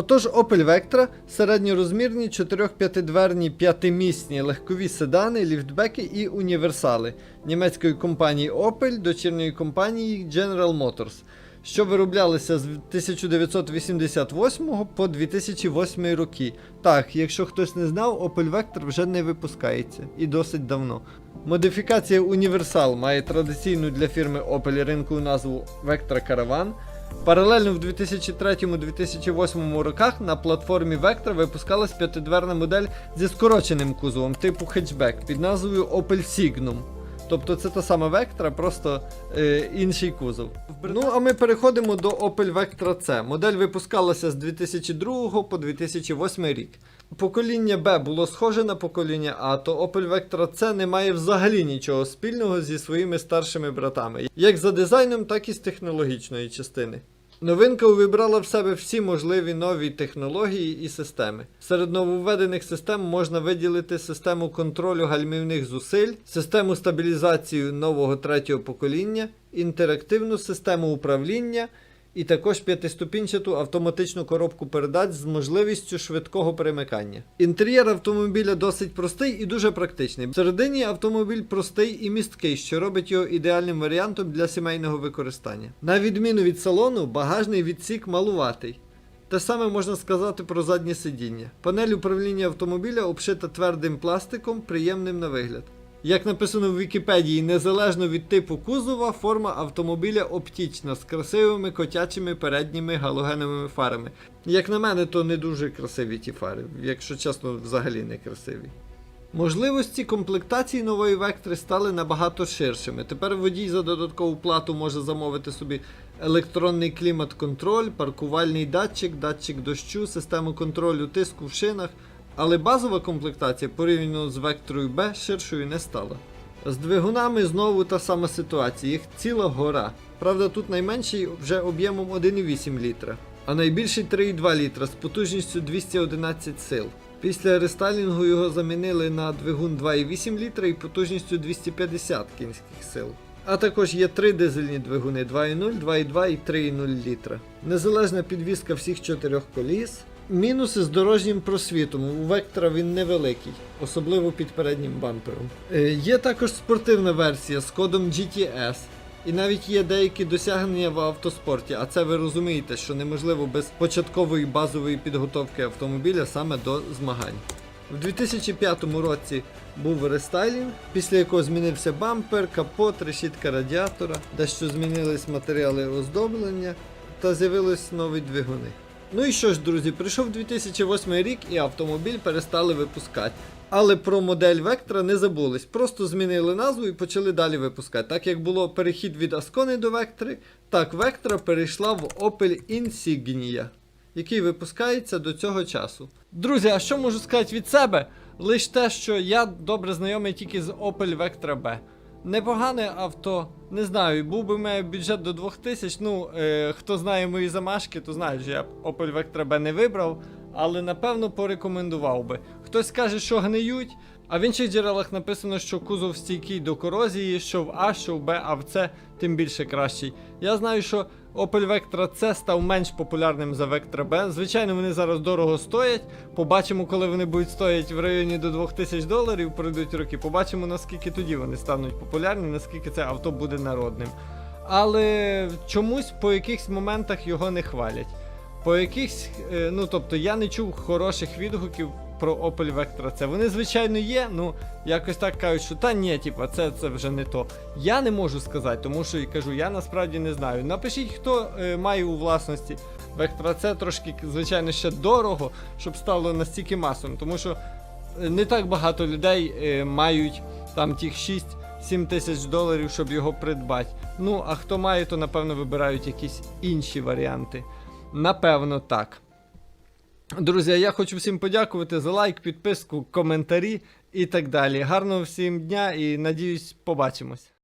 Отож, Opel Vectra середньорозмірні 4-5-дверні п'ятимісні легкові седани, ліфтбеки і універсали німецької компанії Opel, дочірньої компанії General Motors, що вироблялися з 1988 по 2008 роки. Так, якщо хтось не знав, Opel Vectra вже не випускається і досить давно. Модифікація Універсал має традиційну для фірми Opel ринку назву Vectra Caravan. Паралельно в 2003-2008 роках на платформі Vectra випускалась п'ятидверна модель зі скороченим кузовом типу хетчбек під назвою Opel Signum. Тобто це та сама Vectra, просто е, інший кузов. Ну а ми переходимо до Opel Vectra C. Модель випускалася з 2002 по 2008 рік. Покоління Б було схоже на покоління А, то Opel Vectra C не має взагалі нічого спільного зі своїми старшими братами, як за дизайном, так і з технологічної частини. Новинка увібрала в себе всі можливі нові технології і системи. Серед нововведених систем можна виділити систему контролю гальмівних зусиль, систему стабілізації нового третього покоління, інтерактивну систему управління і також п'ятиступінчату автоматичну коробку передач з можливістю швидкого перемикання. Інтер'єр автомобіля досить простий і дуже практичний. Всередині автомобіль простий і місткий, що робить його ідеальним варіантом для сімейного використання. На відміну від салону, багажний відсік малуватий. Те саме можна сказати про заднє сидіння. Панель управління автомобіля обшита твердим пластиком, приємним на вигляд. Як написано в Вікіпедії, незалежно від типу кузова, форма автомобіля оптічна з красивими котячими передніми галогеновими фарами. Як на мене, то не дуже красиві ті фари, якщо чесно, взагалі не красиві. Можливості комплектації нової вектри стали набагато ширшими. Тепер водій за додаткову плату може замовити собі електронний клімат-контроль, паркувальний датчик, датчик дощу, систему контролю тиску в шинах. Але базова комплектація порівняно з векторою Б ширшою не стала. З двигунами знову та сама ситуація, їх ціла гора. Правда, тут найменший вже об'ємом 1,8 літра, а найбільший 3,2 літра з потужністю 211 сил. Після рестайлінгу його замінили на двигун 2,8 літра і потужністю 250 кінських сил. А також є три дизельні двигуни 2,0, 2,2 і 3,0 літра. Незалежна підвізка всіх чотирьох коліс. Мінуси з дорожнім просвітом. У Вектора він невеликий, особливо під переднім бампером. Е, є також спортивна версія з кодом GTS. І навіть є деякі досягнення в автоспорті, а це ви розумієте, що неможливо без початкової базової підготовки автомобіля саме до змагань. В 2005 році був рестайлінг, після якого змінився бампер, капот, решітка радіатора, дещо змінились матеріали оздоблення та з'явились нові двигуни. Ну і що ж, друзі, прийшов 2008 рік і автомобіль перестали випускати. Але про модель Vectra не забулись, просто змінили назву і почали далі випускати. Так як було перехід від Asconi до Vectra, так Vectra перейшла в Opel Insignia, який випускається до цього часу. Друзі, а що можу сказати від себе? Лиш те, що я добре знайомий тільки з Opel Vectra B. Непогане авто, не знаю, був би мене бюджет до 2000. Ну, е, хто знає мої замашки, то знає, що я Opel Vectra B не вибрав, але напевно порекомендував би. Хтось каже, що гниють, а в інших джерелах написано, що кузов стійкий до корозії, що в А, що в Б, а в С тим більше кращий. Я знаю, що Opel Vectra C став менш популярним за Vectra B. Звичайно, вони зараз дорого стоять. Побачимо, коли вони будуть стояти в районі до 2000 доларів, пройдуть роки. Побачимо, наскільки тоді вони стануть популярні, наскільки це авто буде народним. Але чомусь по якихось моментах його не хвалять. По якихось, е, ну тобто я не чув хороших відгуків про Opel Vectra C. Вони, звичайно, є, ну якось так кажуть, що та ні, типа, це, це вже не то. Я не можу сказати, тому що я кажу, я насправді не знаю. Напишіть, хто е, має у власності Vectra C, трошки, звичайно, ще дорого, щоб стало настільки масовим, тому що е, не так багато людей е, мають там тих 6-7 тисяч доларів, щоб його придбати. Ну, а хто має, то напевно вибирають якісь інші варіанти. Напевно, так. Друзі, я хочу всім подякувати за лайк, підписку, коментарі і так далі. Гарного всім дня і надіюсь, побачимось.